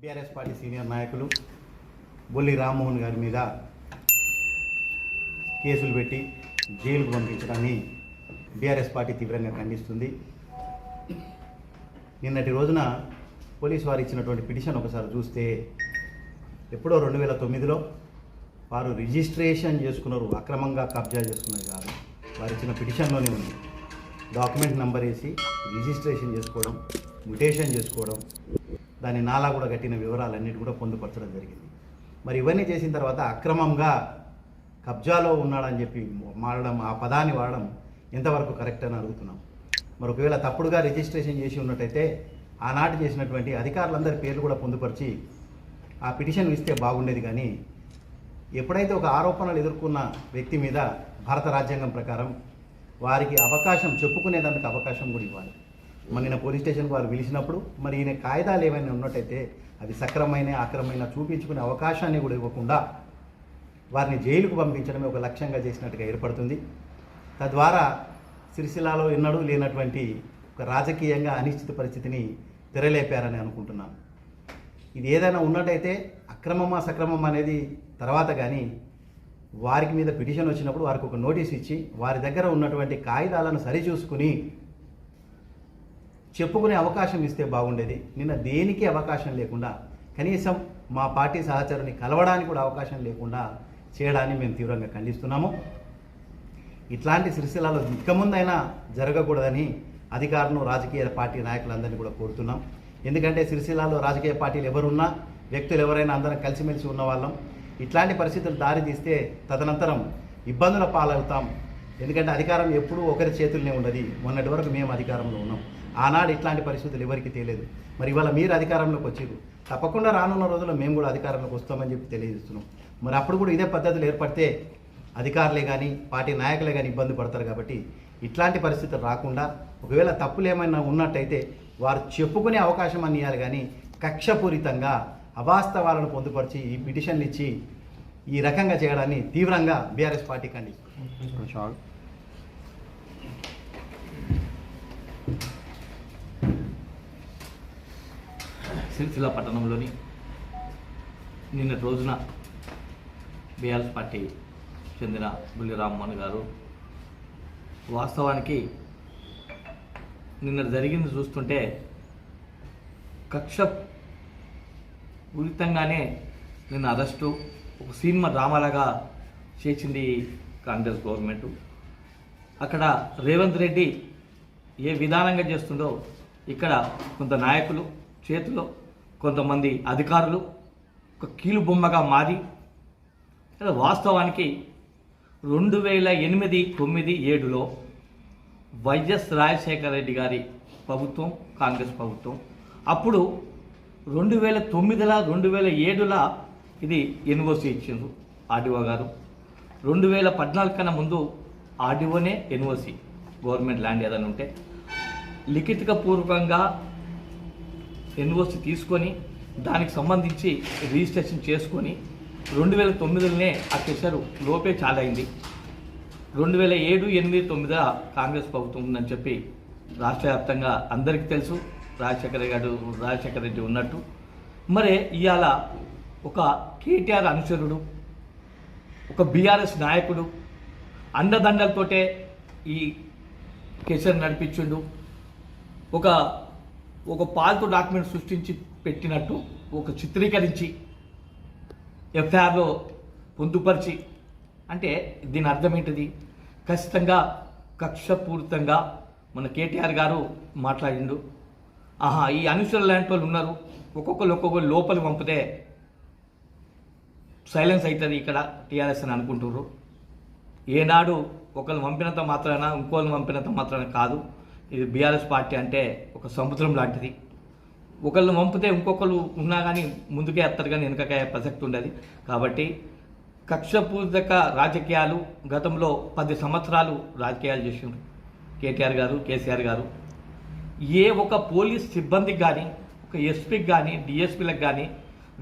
BRS party senior నాయకులు బొల్లి రామ్మోహన్ గారి మీద కేసులు పెట్టి జైలుకు పంపించడాన్ని బీఆర్ఎస్ పార్టీ తీవ్రంగా ఖండిస్తుంది. నిన్నటి రోజున పోలీసు వారు ఇచ్చినటువంటి పిటిషన్ ఒకసారి చూస్తే ఎప్పుడో రెండు వేల తొమ్మిదిలో వారు రిజిస్ట్రేషన్ చేసుకున్నారు అక్రమంగా కబ్జా చేసుకున్నది కాదు. వారు ఇచ్చిన పిటిషన్లోనే ఉంది. డాక్యుమెంట్ నెంబర్ వేసి రిజిస్ట్రేషన్ చేసుకోవడం మ్యుటేషన్ చేసుకోవడం దాని నాలా కూడా కట్టిన వివరాలన్నిటి కూడా పొందుపరచడం జరిగింది. మరి ఇవన్నీ చేసిన తర్వాత అక్రమంగా కబ్జాలో ఉన్నాడని చెప్పి మారడం ఆ పదాన్ని వాడడం ఎంతవరకు కరెక్ట్ అని అడుగుతున్నాం. మరి ఒకవేళ తప్పుడుగా రిజిస్ట్రేషన్ చేసి ఉన్నట్టయితే ఆనాటి చేసినటువంటి అధికారులందరి పేర్లు కూడా పొందుపరిచి ఆ పిటిషన్ ఇస్తే బాగుండేది కానీ ఎప్పుడైతే ఒక ఆరోపణలు ఎదుర్కొన్న వ్యక్తి మీద భారత రాజ్యాంగం ప్రకారం వారికి అవకాశం చెప్పుకునేదానికి అవకాశం కూడా ఇవ్వాలి. మరి నిన్న పోలీస్ స్టేషన్కి వారు పిలిచినప్పుడు మరి ఈయన కాయిదాలు ఏమైనా ఉన్నట్టయితే అవి సక్రమైన అక్రమైన చూపించుకునే అవకాశాన్ని కూడా ఇవ్వకుండా వారిని జైలుకు పంపించడమే ఒక లక్ష్యంగా చేసినట్టుగా ఏర్పడుతుంది. తద్వారా సిరిసిల్లాలో ఎన్నడూ లేనటువంటి ఒక రాజకీయంగా అనిశ్చిత పరిస్థితిని తెరలేపారని అనుకుంటున్నాను. ఇది ఏదైనా ఉన్నట్టయితే అక్రమమా సక్రమం అనేది తర్వాత కానీ వారికి మీద పిటిషన్ వచ్చినప్పుడు వారికి ఒక నోటీస్ ఇచ్చి వారి దగ్గర ఉన్నటువంటి కాగితాలను సరిచూసుకుని చెప్పుకునే అవకాశం ఇస్తే బాగుండేది. నిన్న దేనికి అవకాశం లేకుండా కనీసం మా పార్టీ సహచరుని కలవడానికి కూడా అవకాశం లేకుండా చేయడాన్ని మేము తీవ్రంగా ఖండిస్తున్నాము. ఇట్లాంటి సిరిసిల్లలో ఇంకముందైనా జరగకూడదని అధికారులను రాజకీయ పార్టీ నాయకులందరినీ కూడా కోరుతున్నాం. ఎందుకంటే సిరిసిల్లలో రాజకీయ పార్టీలు ఎవరున్నా వ్యక్తులు ఎవరైనా అందరం కలిసిమెలిసి ఉన్నవాళ్ళం. ఇట్లాంటి పరిస్థితులు దారి తీస్తే తదనంతరం ఇబ్బందుల పాలవుతాం. ఎందుకంటే అధికారం ఎప్పుడూ ఒకరి చేతుల్లోనే ఉన్నది మొన్నటి వరకు మేము అధికారంలో ఉన్నాం. ఆనాడు ఇట్లాంటి పరిస్థితులు ఎవరికి తెలియదు. మరి ఇవాళ మీరు అధికారంలోకి వచ్చారు తప్పకుండా రానున్న రోజుల్లో మేము కూడా అధికారంలోకి వస్తామని చెప్పి తెలియజేస్తున్నాం. మరి అప్పుడు కూడా ఇదే పద్ధతులు ఏర్పడితే అధికారులే కానీ పార్టీ నాయకులే కానీ ఇబ్బంది పడతారు కాబట్టి ఇట్లాంటి పరిస్థితులు రాకుండా ఒకవేళ తప్పులు ఏమైనా ఉన్నట్టయితే వారు చెప్పుకునే అవకాశం అని ఇవ్వాలి కానీ కక్షపూరితంగా అవాస్తవాలను పొందుపరిచి ఈ పిటిషన్లు ఇచ్చి ఈ రకంగా చేయడాన్ని తీవ్రంగా బీఆర్ఎస్ పార్టీ ఖండిస్తుంది. సిరిసిల్ల పట్టణంలోని నిన్నటి రోజున బీఆర్ఎస్ పార్టీ చెందిన బుల్లి రామ్మోహన్ గారు వాస్తవానికి నిన్న జరిగింది చూస్తుంటే కక్ష పూరితంగానే నిన్న అరెస్టు ఒక సినిమా డ్రామాలాగా చేసింది కాంగ్రెస్ గవర్నమెంట్. అక్కడ రేవంత్ రెడ్డి ఏ విధానంగా చేస్తుందో ఇక్కడ కొంత నాయకులు చేతిలో కొంతమంది అధికారులు ఒక కీలుబొమ్మగా మారి వాస్తవానికి రెండు వేల ఎనిమిది తొమ్మిది ఏడులో వైఎస్ రాజశేఖర రెడ్డి గారి ప్రభుత్వం కాంగ్రెస్ ప్రభుత్వం. అప్పుడు రెండు వేల తొమ్మిదిల రెండు వేల ఏడుల ఇది ఎన్ఓసి ఇచ్చిండ్రు ఆర్డీఓ గారు. రెండు వేల పద్నాలుగు కన్నా ముందు ఆర్డీఓనే ఎన్ఓసి గవర్నమెంట్ ల్యాండ్ ఏదైనా ఉంటే. లిఖితపూర్వకంగా ఎన్ఓసి తీసుకొని దానికి సంబంధించి రిజిస్ట్రేషన్ చేసుకొని రెండు వేల తొమ్మిదిలోనే ఆ కేసరు లోపే చాలైంది. రెండు వేల ఏడు ఎనిమిది తొమ్మిది కాంగ్రెస్ ప్రభుత్వం ఉందని చెప్పి రాష్ట్ర వ్యాప్తంగా అందరికీ తెలుసు. రాజశేఖర గారు రాజశేఖర రెడ్డి ఉన్నట్టు. మరి ఇవాళ ఒక కేటీఆర్ అనుచరుడు ఒక బీఆర్ఎస్ నాయకుడు అండదండలతోటే ఈ కేసీఆర్ నడిపించుండు. ఒక ఒక పాల్తు డాక్యుమెంట్ సృష్టించి పెట్టినట్టు ఒక చిత్రీకరించి ఎఫ్ఐఆర్లో పొందుపరిచి అంటే దీని అర్థం ఏంటిది? ఖచ్చితంగా కక్షపూరితంగా మన కేటీఆర్ గారు మాట్లాడిండు. ఆహా ఈ అనుసరణ లాంటి వాళ్ళు ఉన్నారు. ఒక్కొక్కరు ఒక్కొక్కరు లోపలి పంపితే సైలెన్స్ అవుతుంది ఇక్కడ టీఆర్ఎస్ అని అనుకుంటున్నారు ఏనాడు ఒకరిని పంపినంత మాత్రాన ఇంకోళ్ళని పంపినంత మాత్రాన కాదు. ఇది బీఆర్ఎస్ పార్టీ అంటే ఒక సముద్రం లాంటిది. ఒకళ్ళు పంపితే ఇంకొకరు ఉన్నా కానీ ముందుకే ఎత్తారు కానీ వెనకకే ప్రసక్తి ఉండదు. కాబట్టి కక్షపూర్వక రాజకీయాలు గతంలో పది సంవత్సరాలు రాజకీయాలు చేసిండ్రు. కేటీఆర్ గారు కేసీఆర్ గారు. ఏ ఒక పోలీస్ సిబ్బందికి కానీ ఒక ఎస్పీకి కానీ డిఎస్పీలకు కానీ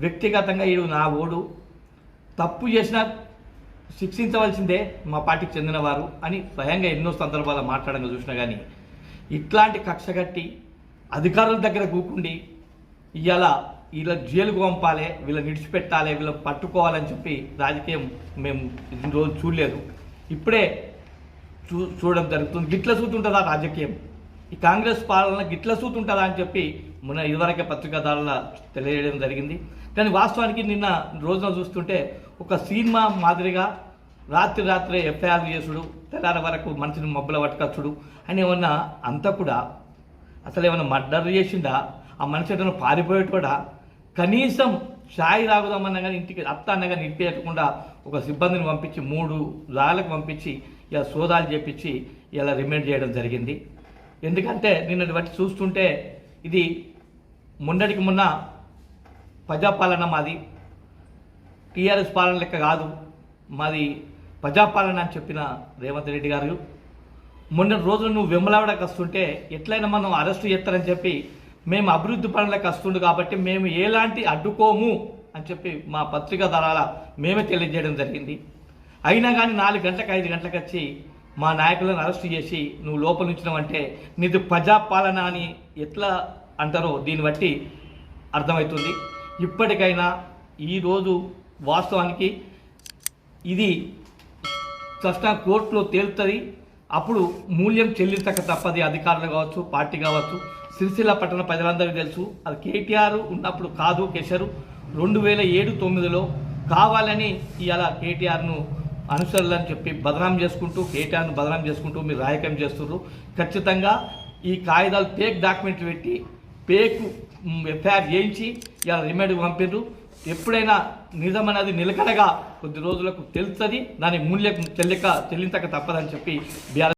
వ్యక్తిగతంగా ఈడు నా ఓడు తప్పు చేసినా శిక్షించవలసిందే మా పార్టీకి చెందినవారు అని స్వయంగా ఎన్నో సందర్భాలు మాట్లాడంగా చూసినా కానీ ఇట్లాంటి కక్ష కట్టి అధికారుల దగ్గర కూకుండి ఇవాళ వీళ్ళ జైలుకు పంపాలి వీళ్ళ విడిచిపెట్టాలి వీళ్ళ పట్టుకోవాలని చెప్పి రాజకీయం మేము రోజు చూడలేదు. ఇప్పుడే చూ చూడడం జరుగుతుంది. గిట్ల సూతుంటుందా రాజకీయం? ఈ కాంగ్రెస్ పాలన గిట్ల చూతుంటుందా అని చెప్పి మొన్న ఇదివరకే పత్రికాదారుల తెలియజేయడం జరిగింది. కానీ వాస్తవానికి నిన్న రోజున చూస్తుంటే ఒక సినిమా మాదిరిగా రాత్రి రాత్రే ఎఫ్ఐఆర్ చేసుడు తెల్లారి వరకు మనిషిని మబ్బుల పట్టుకొచ్చుడు. అని ఏమన్నా అంతా కూడా అసలు ఏమైనా మర్డర్ చేసిందా ఆ మనిషి ఎటైనా పారిపోయేటోడా? కనీసం షాయి తాగుదామన్నా కానీ ఇంటికి అత్త అన్న కానీ నిలిపేయకుండా ఒక సిబ్బందిని పంపించి మూడు రాళ్ళకు పంపించి ఇలా సోదాలు చేపించి ఇలా రిమైండ్ చేయడం జరిగింది. ఎందుకంటే నిన్నటి బట్టి చూస్తుంటే ఇది మొన్నటికి మొన్న ప్రజాపాలన మాది. టీఆర్ఎస్ పాలన లెక్క కాదు. మాది ప్రజాపాలన అని చెప్పిన రేవంత్ రెడ్డి గారు మొన్న రోజులు నువ్వు వెమ్మలాడకు వస్తుంటే ఎట్లయినా మనం అరెస్ట్ చేస్తారని చెప్పి మేము అభివృద్ధి పనులకు వస్తుండు కాబట్టి మేము ఎలాంటి అడ్డుకోము అని చెప్పి మా పత్రికా దళాల మేమే తెలియజేయడం జరిగింది. అయినా కానీ నాలుగు గంటలకు ఐదు గంటలకు వచ్చి మా నాయకులను అరెస్ట్ చేసి నువ్వు లోపల ఉంచినావంటే నీది ప్రజాపాలన అని ఎట్లా అంటారో దీన్ని బట్టి అర్థమవుతుంది. ఇప్పటికైనా ఈరోజు వాస్తవానికి ఇది కష్టం కోర్టులో తేలుతుంది. అప్పుడు మూల్యం చెల్లించక తప్పది. అధికారులు కావచ్చు పార్టీ కావచ్చు సిరిసిల్ల పట్టణ ప్రజలందరికీ తెలుసు. అది కేటీఆర్ ఉన్నప్పుడు కాదు కేసరు. రెండు వేల ఏడు తొమ్మిదిలో కావాలని ఇలా కేటీఆర్ను అనుసరులని చెప్పి బదనాం చేసుకుంటూ కేటీఆర్ను బదనాం చేసుకుంటూ మీరు రాయకం చేస్తున్నారు ఖచ్చితంగా ఈ కాగితాలు పేక్ డాక్యుమెంట్ పెట్టి పేక్ ఎఫ్ఐఆర్ చేయించి ఇలా రిమైండ్కి పంపిండ్రు ఎప్పుడైనా నిజం అనేది నిలకడగా కొద్ది రోజులకు తెలుస్తుంది. దాని మూల్యం చెల్లిక చెల్లించక తప్పదని చెప్పి బీఆర్